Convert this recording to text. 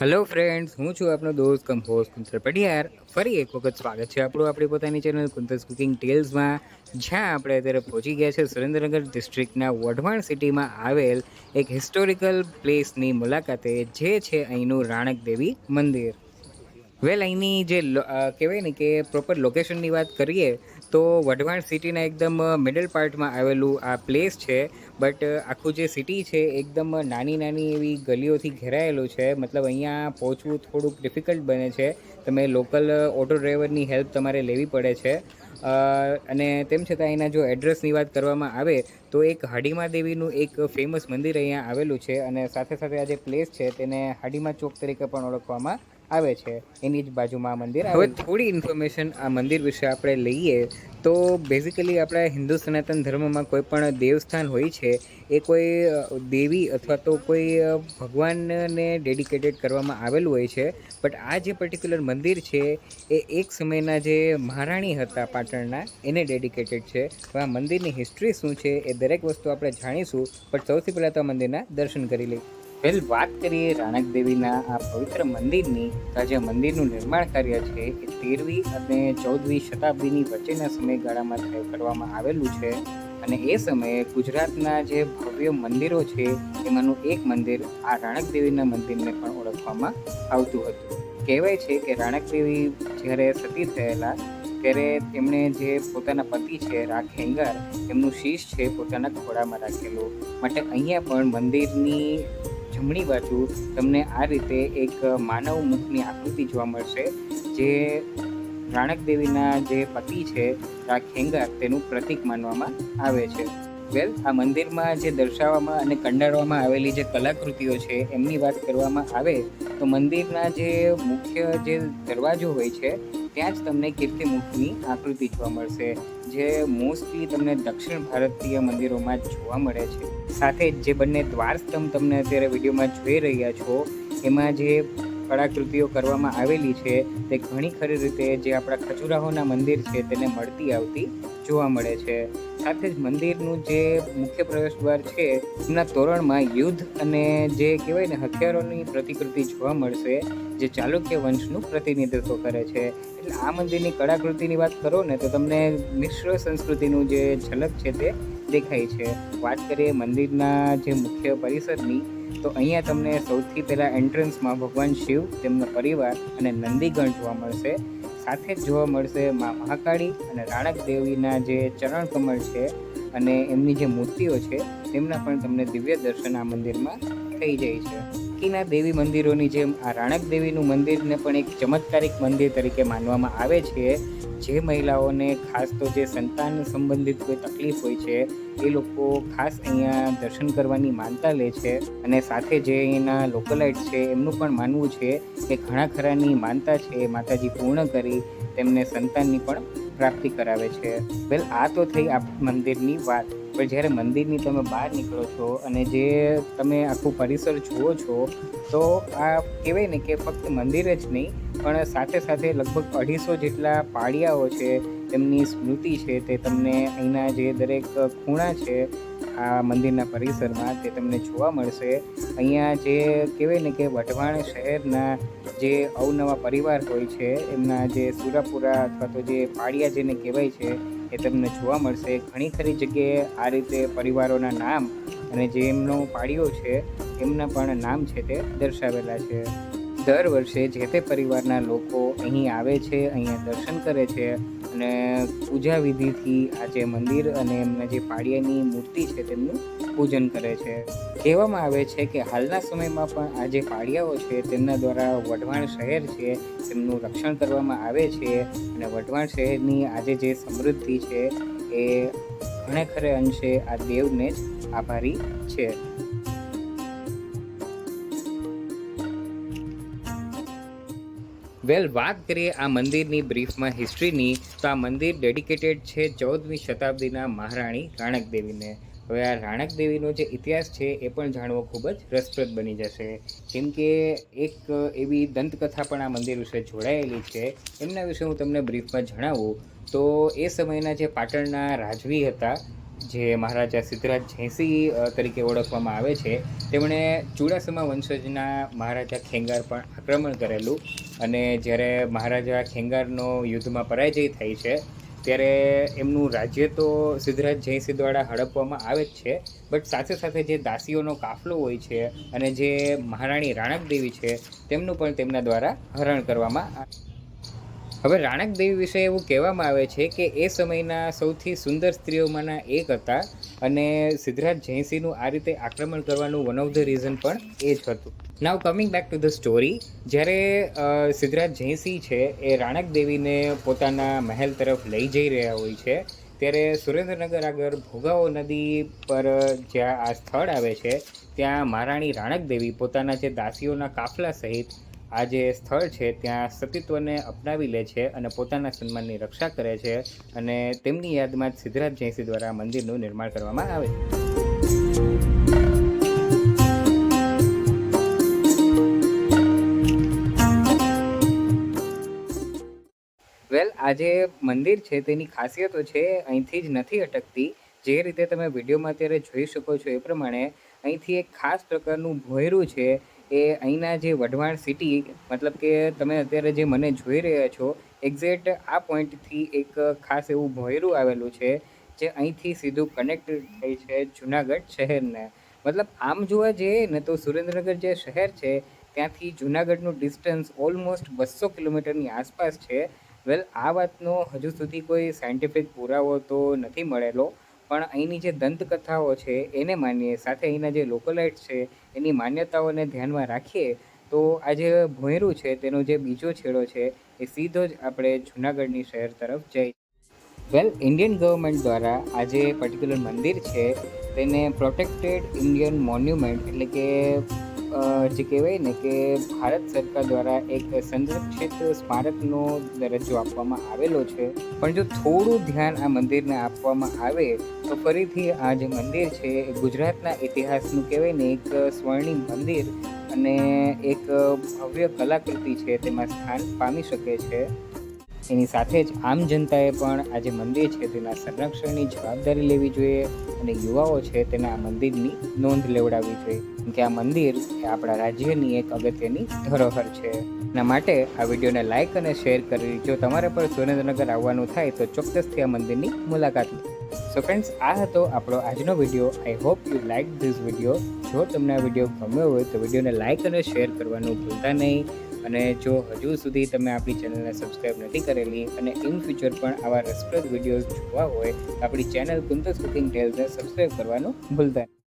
Hello friends હું છું આપનો દોસ્ત કમ હોસ્ટ કુંતર પડિયાર ફરી એક વખત સ્વાગત છે આપણું આપણી પોતાની ચેનલ કુંતસ કુકિંગ ટેલ્સમાં જ્યાં આપણે અત્યારે પહોંચી ગયા છે સુરેન્દ્રનગર ડિસ્ટ્રિક્ટના વઢવાણ સિટીમાં આવેલ એક હિસ્ટોરિકલ પ્લેસની મુલાકાતે, જે છે અહીંનું રાણક દેવી મંદિર. વેલ અહીંની જે કહેવાય ને કે પ્રોપર લોકેશનની વાત કરીએ, તો વઢવાણ સિટીના એકદમ મિડલ પાર્ટમાં આવેલું આ પ્લેસ છે. બટ આખું જે સિટી છે, એકદમ નાની નાની એવી ગલીઓથી ઘેરાયેલું છે. મતલબ અહીંયા પહોંચવું થોડુંક ડિફિકલ્ટ બને છે. તમે લોકલ ઓટો ડ્રાઈવરની હેલ્પ તમારે લેવી પડે છે. અને તેમ છતાં એના જો એડ્રેસની વાત કરવામાં આવે, તો એક હાડીમા દેવીનું એક ફેમસ મંદિર અહીંયા આવેલું છે. અને સાથે સાથે આ જે પ્લેસ છે, તેને હાડીમા ચોક તરીકે પણ ઓળખવામાં આવે છે. એની જ બાજુમાં આ મંદિર હવે થોડી ઇન્ફોર્મેશન આ મંદિર વિશે આપણે લઈએ તો બેઝિકલી આપણા હિન્દુ સનાતન ધર્મમાં કોઈ પણ દેવસ્થાન હોય છે એ કોઈ દેવી અથવા તો કોઈ ભગવાનને ડેડિકેટેડ કરવામાં આવેલું હોય છે બટ આ જે પર્ટિક્યુલર મંદિર છે એ એક સમયના જે મહારાણી હતા પાટણના એને ડેડિકેટેડ છે. હવે આ મંદિરની હિસ્ટ્રી શું છે એ દરેક વસ્તુ આપણે જાણીશું પણ સૌથી પહેલાં તો આ મંદિરના દર્શન કરી લઈએ. વેલ વાત કરીએ રાણક દેવીના આ પવિત્ર મંદિરની, તો જે મંદિરનું નિર્માણ કાર્ય છે એ તેરમી અને ચૌદમી શતાબ્દીની વચ્ચેના સમયગાળામાં કરવામાં આવેલું છે. અને એ સમયે ગુજરાતના જે ભવ્ય મંદિરો છે, એમાંનું એક મંદિર આ રાણક દેવીના મંદિરને પણ ઓળખવામાં આવતું હતું. કહેવાય છે કે રાણક દેવી જ્યારે સતી થયેલા, ત્યારે તેમણે જે પોતાના પતિ છે રાખેંગાર એમનું શીશ છે પોતાના ખોળામાં રાખેલું. માટે અહીંયા પણ મંદિરની જમણી બાજુ તમને આ રીતે એક માનવ મુખની આકૃતિ જોવા મળશે, જે રાણક દેવીના જે પતિ છે રાખેંગાર તેનું પ્રતીક માનવામાં આવે છે. વેલ આ મંદિરમાં જે દર્શાવવામાં અને કંડારવામાં આવેલી જે કલાકૃતિઓ છે, એમની વાત કરવામાં આવે, તો મંદિરના જે મુખ્ય જે દરવાજો હોય છે ત્યાં જ તમને કીર્તિમુખની આકૃતિ જોવા મળશે, જે મોસ્ટલી તમને દક્ષિણ ભારતીય મંદિરોમાં જોવા મળે છે. સાથે જે બંને દ્વાર સ્તંભ તમને અત્યારે વિડીયોમાં જોઈ રહ્યા છો, એમાં જે કળાકૃતિઓ કરવામાં આવેલી છે, તે ઘણી ખરી રીતે જે આપણા ખજુરાહોના મંદિર છે, તેને મળતી આવતી જોવા મળે છે. સાથે જ મંદિરનું જે મુખ્ય પ્રવેશ દ્વાર છે, એમના તોરણમાં યુદ્ધ અને જે કહેવાય ને હથિયારોની પ્રતિકૃતિ જોવા મળશે, જે ચાલુક્ય વંશનું પ્રતિનિધિત્વ કરે છે. એટલે આ મંદિરની કળાકૃતિની વાત કરો ને, તો તમને મિશ્ર સંસ્કૃતિનું જે ઝલક છે તે દેખાય છે. વાત કરીએ મંદિરના જે મુખ્ય પરિસરની, તો અહીંયા તમને સૌથી પહેલાં એન્ટ્રન્સમાં ભગવાન શિવ, તેમનો પરિવાર અને નંદીગણ જોવા મળશે. સાથે જ જોવા મળશે મા મહાકાળી અને રાણક દેવીના જે ચરણ કમળ છે અને એમની જે મૂર્તિઓ છે, તેમના પણ તમને દિવ્ય દર્શન આ મંદિરમાં થઈ જાય છે. બાકીના દેવી મંદિરોની જેમ આ રાણક દેવીનું મંદિરને પણ એક ચમત્કારિક મંદિર તરીકે માનવામાં આવે છે. જે મહિલાઓને ખાસ તો જે સંતાન સંબંધિત કોઈ તકલીફ હોય છે, એ લોકો ખાસ અહીંયા દર્શન કરવાની માનતા લે છે અને સાથે જે અહીંના લોકલાઇટ છે, એમનું પણ માનવું છે કે ઘણા ખરાની માનતા છે, એ માતાજી પૂર્ણ કરી તેમને સંતાનની પણ પ્રાપ્તિ કરાવે છે. વેલ, આ તો થઈ આ મંદિરની વાત. પણ જ્યારે મંદિરની તમે બહાર નીકળો છો અને જે તમે આખું પરિસર જુઓ છો, તો આ કહેવાય ને કે ફક્ત મંદિર જ નહીં, પણ સાથે સાથે લગભગ અઢીસો જેટલા પાળિયાઓ છે તેમની સ્મૃતિ છે, તે તમને અહીંના જે દરેક ખૂણા છે, આ મંદિરના પરિસરમાં તે તમને જોવા મળશે. અહીંયા જે કહેવાય ને કે વઢવાણ શહેરના જે અવનવા પરિવાર હોય છે, એમના જે સુરાપુરા અથવા તો જે પાળિયા જેને કહેવાય છે એ તમને જોવા મળશે. ઘણી ખરી જગ્યાએ આ રીતે પરિવારોના નામ અને જે એમનો પાળીઓ છે, એમના પણ નામ છે તે દર્શાવેલા છે. દર વર્ષે જે તે પરિવારના લોકો અહીં આવે છે, અહીંયા દર્શન કરે છે અને પૂજા વિધિથી આ જે મંદિર અને એમના જે પાળીયાની મૂર્તિ છે તેમનું પૂજન કરે છે. કહેવામાં આવે છે કે હાલના સમયમાં પણ આ જે પાળિયાઓ છે તેમના દ્વારા વઢવાણ શહેર છે તેમનું રક્ષણ કરવામાં આવે છે અને વઢવાણ શહેરની આજે જે સમૃદ્ધિ છે એ ઘણે ખરે અંશે આ દેવને જ આભારી છે. વેલ, વાત કરીએ આ મંદિરની બ્રીફમાં હિસ્ટ્રીની તો આ મંદિર ડેડિકેટેડ છે ચૌદમી શતાબ્દીના મહારાણી રાણક દેવીને હવે આ રાણક દેવીનો જે ઇતિહાસ છે એ પણ જાણવો ખૂબ જ રસપ્રદ બની જશે. કેમ કે એક એવી દંતકથા પણ આ મંદિર વિશે જોડાયેલી છે. એમના વિશે હું તમને બ્રીફમાં જણાવું તો એ સમયના જે પાટણના રાજવી હતા, જે મહારાજા સિદ્ધરાજ જયસિંહ તરીકે ઓળખવામાં આવે છે, તેમણે ચુડાસમા વંશજના મહારાજા ખેંગાર પર આક્રમણ કરેલું અને જ્યારે મહારાજા ખેંગારનો યુદ્ધમાં પરાજય થાય છે ત્યારે એમનું રાજ્ય તો સિદ્ધરાજ જયસિંહ દ્વારા હડપવામાં આવે જ છે, બટ સાથે સાથે જે દાસીઓનો કાફલો હોય છે અને જે મહારાણી રાણકદેવી છે, તેમનું પણ તેમના દ્વારા હરણ કરવામાં આ- હવે રાણક દેવી વિશે એવું કહેવામાં આવે છે કે એ સમયના સૌથી સુંદર સ્ત્રીઓમાંના એક હતા અને સિદ્ધરાજ જયસિંહનું આ રીતે આક્રમણ કરવાનું વન ઓફ ધ રીઝન પણ એ જ હતું. Now coming back to the story જ્યારે સિદ્ધરાજ જયસિંહ છે, એ રાણક દેવીને પોતાના મહેલ તરફ લઈ જઈ રહ્યા હોય છે, ત્યારે સુરેન્દ્રનગર આગળ ભોગાવો નદી પર જ્યાં આ સ્થળ આવે છે, ત્યાં મહારાણી રાણક દેવી પોતાના જે દાસીઓના કાફલા સહિત આ જે સ્થળ છે, ત્યાં સતીત્વને અપનાવી લે છે અને પોતાના સન્માનની રક્ષા કરે છે અને તેમની યાદમાં જ સિદ્ધરાજ જયસિંહ દ્વારા મંદિરનું નિર્માણ કરવામાં આવે છે. વેલ, આ જે મંદિર છે, તેની ખાસિયતો છે, અહીંથી જ નથી અટકતી. જે રીતે તમે વિડીયોમાં અત્યારે જોઈ શકો છો એ પ્રમાણે અહીંથી એક ખાસ પ્રકારનું ભોયરું છે એ અહીંના જે વઢવાણ સિટી મતલબ કે તમે અત્યારે જે મને જોઈ રહ્યા છો એક્ઝેક્ટ આ પોઈન્ટથી એક ખાસ એવું ભોયરું આવેલું છે, જે અહીંથી સીધું કનેક્ટ થઈ છે જુનાગઢ શહેરને. મતલબ આમ જોવા જઈએ ને તો સુરેન્દ્રનગર જે શહેર છે, ત્યાંથી જુનાગઢનું ડિસ્ટન્સ ઓલમોસ્ટ બસો કિલોમીટરની આસપાસ છે. વેલ આ વાતનો હજુ સુધી કોઈ સાયન્ટિફિક પુરાવો તો નથી મળેલો. પણ અહીંની જે દંતકથાઓ છે, એને માનીએ, સાથે અહીંના જે લોકલાઇટ છે, એની માન્યતાઓને ધ્યાનમાં રાખીએ, તો આ જે ભોંયરું છે, તેનો જે બીજો છેડો છે, એ સીધો જ આપણે જુનાગઢની શહેર તરફ જઈ વેલ ઇન્ડિયન ગવર્મેન્ટ દ્વારા આ જે પર્ટિક્યુલર મંદિર છે, તેને પ્રોટેક્ટેડ ઇન્ડિયન મોન્યુમેન્ટ એટલે કે જે કહેવાય ને કે ભારત સરકાર દ્વારા એક સંરક્ષિત સ્મારકનો દરજ્જો આપવામાં આવેલો છે. પણ જો થોડું ધ્યાન આ મંદિરને આપવામાં આવે, તો ફરીથી આ જે મંદિર છે, એ ગુજરાતના ઇતિહાસનું કહેવાય ને એક સ્વર્ણિમ મંદિર અને એક ભવ્ય કલાકૃતિ છે, તેમાં સ્થાન પામી શકે છે. એની સાથે જ આમ જનતાએ પણ આ જે મંદિર છે તેના સંરક્ષણની જવાબદારી લેવી જોઈએ અને યુવાઓ છે તેના આ મંદિરની નોંધ લેવડાવવી જોઈએ. કે આ મંદિર એ આપણા રાજ્યની એક અગત્યની ધરોહર છે. એના માટે આ વિડીયોને લાઇક અને શેર કરી જો તમારે પણ સુરેન્દ્રનગર આવવાનું થાય તો ચોક્કસથી આ મંદિરની મુલાકાત લો. સો ફ્રેન્ડ્સ આ હતો આપણો આજનો video I hope you like this video જો તમને આ વીડિયો ગમ્યો હોય તો વિડીયોને લાઇક અને શેર કરવાનું ભૂલતા નહીં. અને જો હજુ સુધી તમે આપણી ચેનલને સબસ્ક્રાઈબ નથી કરેલી અને ઇન ફ્યુચર પણ આવા રસપ્રદ વિડીયોઝ જોવા હોય તો આપણી ચેનલ કુંતસ કુકિંગ ટેલ્સને સબસ્ક્રાઈબ કરવાનું ભૂલતા નહીં